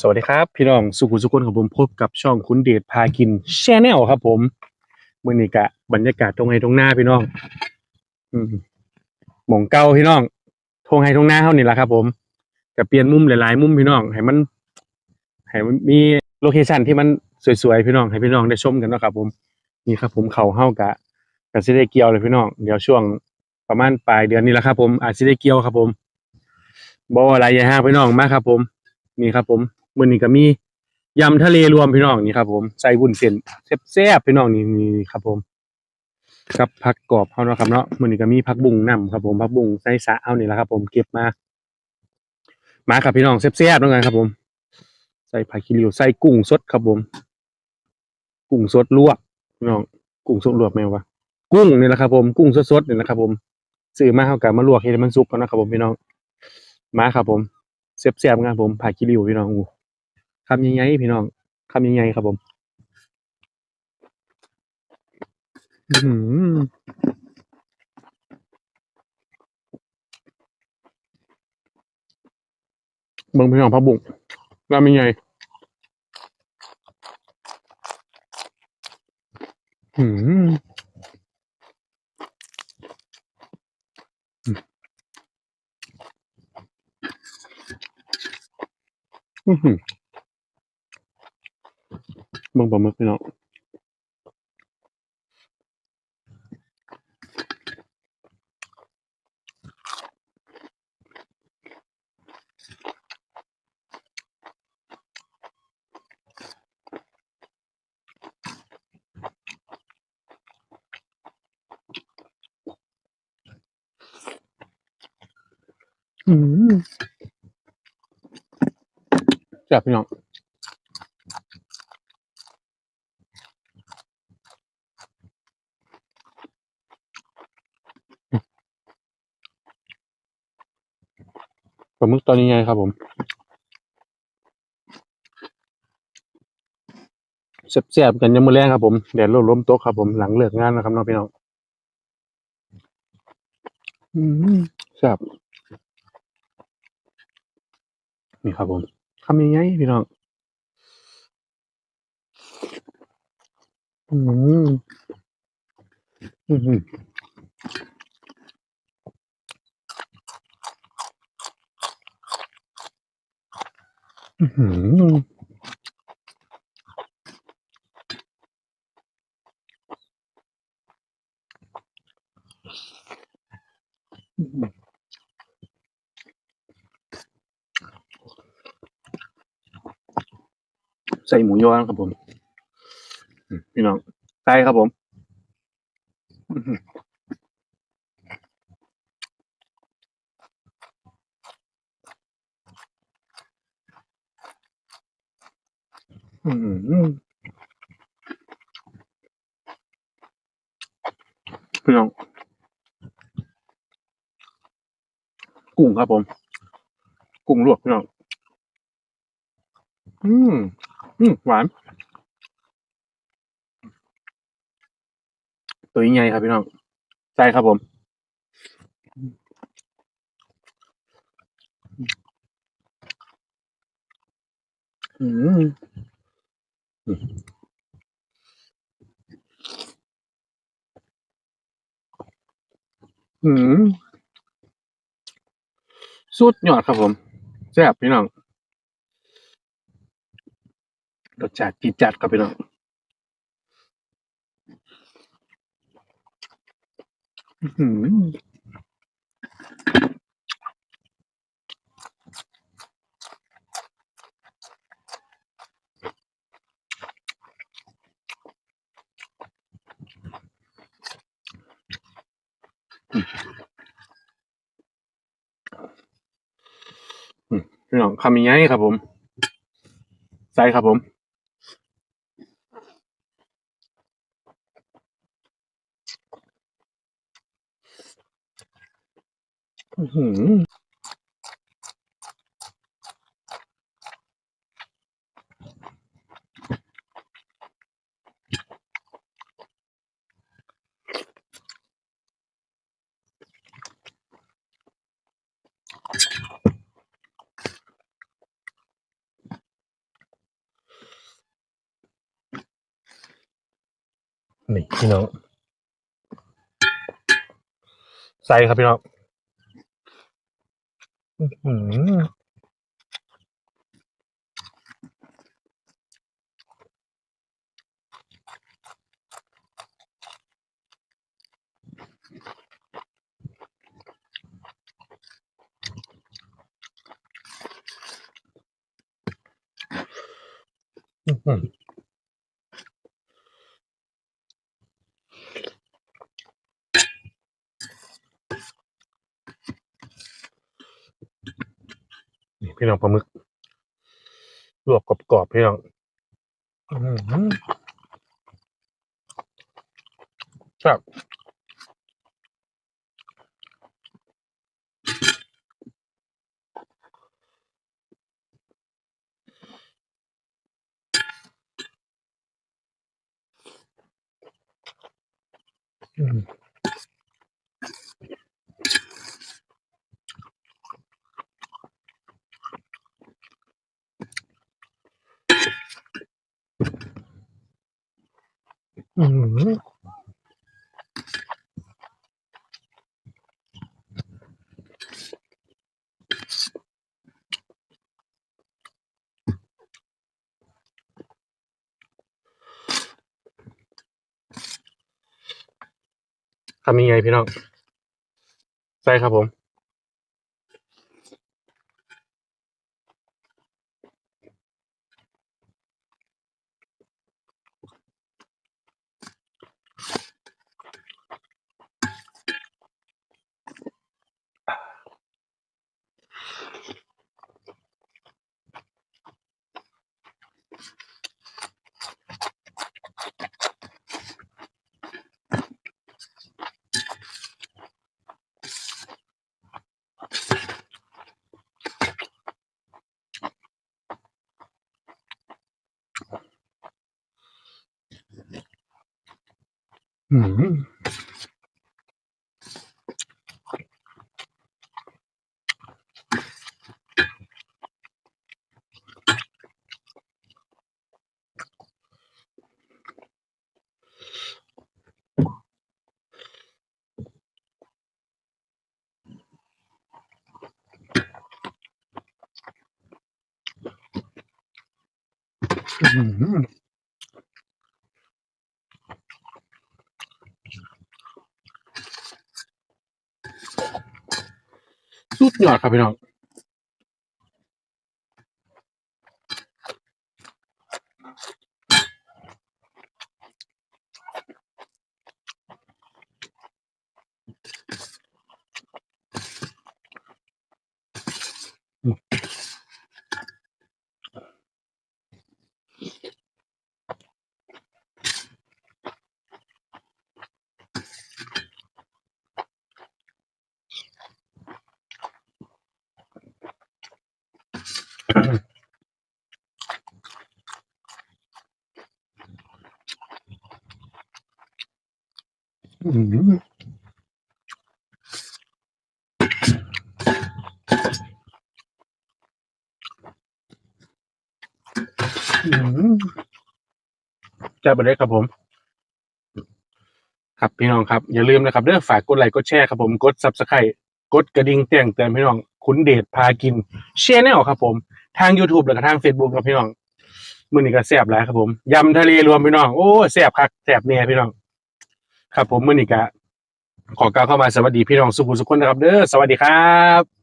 สวัสดีครับ พี่น้องสุขุสุคนของผมพบกับช่องคุณเดชพากินแชนแนลครับ ผมมื่อนี้กะบรรยากาศตรงไห้ตรงหน้าพี่น้อง อืมหม่องเก่าพี่น้องทงไห้ตรงหน้าเท่านี้แหละครับ ผมกับเปลี่ยนมุมหลายๆมุมพี่น้องให้มันให้มันมีโลเคชันที่มันสวยๆพี่น้องให้พี่น้องได้ชมกันเนาะครับผมนี่ครับ ผมเขาเฮ้ากะกะสิได้เกี่ยวเลยพี่น้องเดี๋ยวช่วงประมาณปลายเดือนนี้แหละครับ ผมอาจสิได้เกี่ยวครับ ผมบ่อะไรอย่าห้างพี่น้องมากครับ ผมนี่ครับ ผม มื้อนี้ก็มียำทะเลรวมพี่น้องนี่ครับ ผมใส่วุ้นเส้นแซ่บๆพี่น้องนี่นี่ครับ ผมกับผักกรอบเฮาเนาะครับเนาะมื้อนี้ก็มีผักบุ้งนํครับผมผักบุ้งใส่สะเฮานี่แหละครับ ผมเก็บมา มาครับพี่น้องแซ่บๆด้วยกันครับ ผม ใส่ผักขี้ริ้วใส่กุ้งสดครับผม กุ้งสดลวกพี่น้องกุ้งสดลวกแม่วะกุ้งนี่แหละครับผมกุ้งสดๆนี่แหละครับ ผมซื้อมาเฮาก็มาลวกให้มันสุกก่อนนะครับผมพี่น้องมาครับผมแซ่บๆครับผมผักขี้ริ้วพี่น้องอู้ คำยังไงพี่น้องคำยังไงครับผมเบิ่งพี่น้องผักบุ้งว่าเป็นไงอืมอื้อหือ เบิ่งปลาหมึกพี่น้องอืมแซ่บพี่น้อง ลาหมึกตอนนี้ไงครับผมแซ่บๆกันยามมื้อแลงครับผมแดดร่มลมตกครับผมหลังเลิกงานนะครับน้องพี่น้องอืมแซ่บนี่ครับผมคำยังไงพี่น้องอืมอืมอื้อหือ ใส่หมูยอนครับผมพี่น้องใส่ครับผม อื้อหืออื้อหือ พี่น้องกุ้งครับผม กุ้งลวกพี่น้องอืม อืม หวาน ตัวยังไงครับพี่น้องใช่ครับผมอืม อืมสุดยอดครับผมแซ่บพี่น้องรสชาติจีดจัดครับพี่น้องอื้อหืออืม พี่น้องคำยังไงครับผม ใส่ครับผมอือหือ นี่พี่น้องใส่ครับพี่น้องอื้อหืออื้อหือนี่ พี่น้องปลาหมึกลวกกรอบๆพี่น้องครับอืม ทำยังไงพี่น้อง ใส่ครับผม อืมอื สุดยอดครับพี่น้อง จะไปเลยครับผม ครับพี่น้องครับ อย่าลืมนะครับเรื่องฝากกดไลค์กดแชร์ครับผมกดซับสไครต์กดกระดิ่งแจ้งเตือนพี่น้อง คุณเดชพากินแชนแนลครับผมทาง YouTube แล้วก็ทาง Facebook ครับพี่น้องมือนี้ก็แซ่บหลายครับผมยำทะเลรวมพี่น้องโอ้แซ่บคักแซ่บแน่พี่น้อง ครับผมมือนี้ก็ขอกล่าวเข้ามาสวัสดีพี่น้องสุขุสุขคนนะครับ เด้อสวัสดีครับ